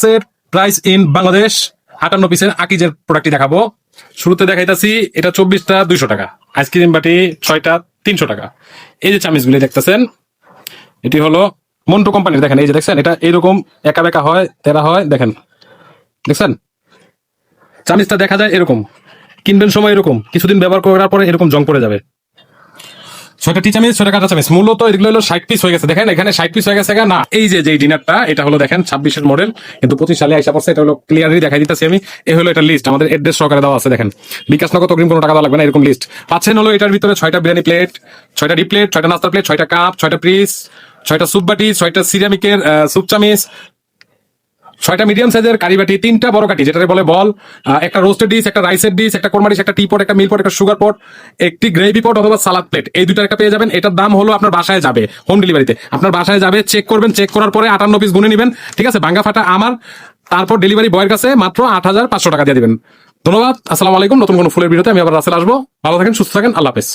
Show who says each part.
Speaker 1: চেট price in Bangladesh আটান্ন পিসের আকিজের প্রোডাক্টটি দেখাবো। শুরুতে দেখাইতাছি, এটা চব্বিশটা দুইশো টাকা। আইসক্রিম বাটি ছয়টা তিনশো টাকা। এই যে চামিচগুলি দেখতেছেন, এটি হলো মন্টু কোম্পানির দেখেন, এই যে দেখছেন, এটা এইরকম একা বেকা হয়, তেরা হয়, দেখেন। দেখছেন? চামিচটা দেখা যায় এরকম। কিনবেন সময় এরকম, কিছুদিন ব্যবহার করার পরে এরকম জং পড়ে যাবে। ছয়টা টি চামিচ ছয়টা কাঁচা চামিচ মূলত এগুলো হলো ষাট পিস হয়ে গেছে। দেখেন, এখানে ষাট পিস হয়ে গেছে না, এই যে যে ডিনারটা এটা হলো দেখেন ছাব্বিশের মডেল কিন্তু পঁচিশ সালে আইসা পড়ছে, এটা হলো ক্লিয়ারলি দেখাই দিতেছি আমি। এ হলো এটা লিস্ট আমাদের এড্রেস সহকারে দেওয়া আছে, দেখেন। বিকাশ নগদ অগ্রিম কোনো টাকা দেওয়া লাগবে না, এরকম লিস্ট পাচ্ছেন হলো এটার ভিতরে ছয়টা বিরিয়ানি প্লেট ছয়টা ডি প্লেট ছয়টা নাস্তার প্লেট ছয়টা কাপ ছয়টা পিস ছয়টা স্যুপ বাটি, ছয়টা সিরামিকের স্যুপ চামিচ ছয়টা মিডিয়াম সাইজের কারি বাটি, তিনটা বড় কাটি যেটা বলে বল একটা রোস্টেড ডিশ একটা রাইসের ডিশ একটা কোরমা ডিশ একটা টি পট একটা মিল পট একটা সুগার পট একটি গ্রেভি পট অথবা সালাদ প্লেট এই দুটো একটা পেয়ে যাবেন। এটার দাম হলো আপনার বাসায় যাবে হোম ডেলিভারিতে আপনার বাসায় যাবে চেক করবেন চেক করার পরে আটান্ন পিস গুনে নেবেন, ঠিক আছে? ভাঙ্গা ফাটা আমার, তারপর ডেলিভারি বয়ের কাছে মাত্র আট হাজার পাঁচশো টাকা দিয়ে দেবেন। ধন্যবাদ, আসসালামু আলাইকুম। নতুন কোনো ফুলের ভিডিওতে আমি আবার রাসেল আসব। ভালো থাকেন, সুস্থ থাকেন, আল্লাহ হাফেজ।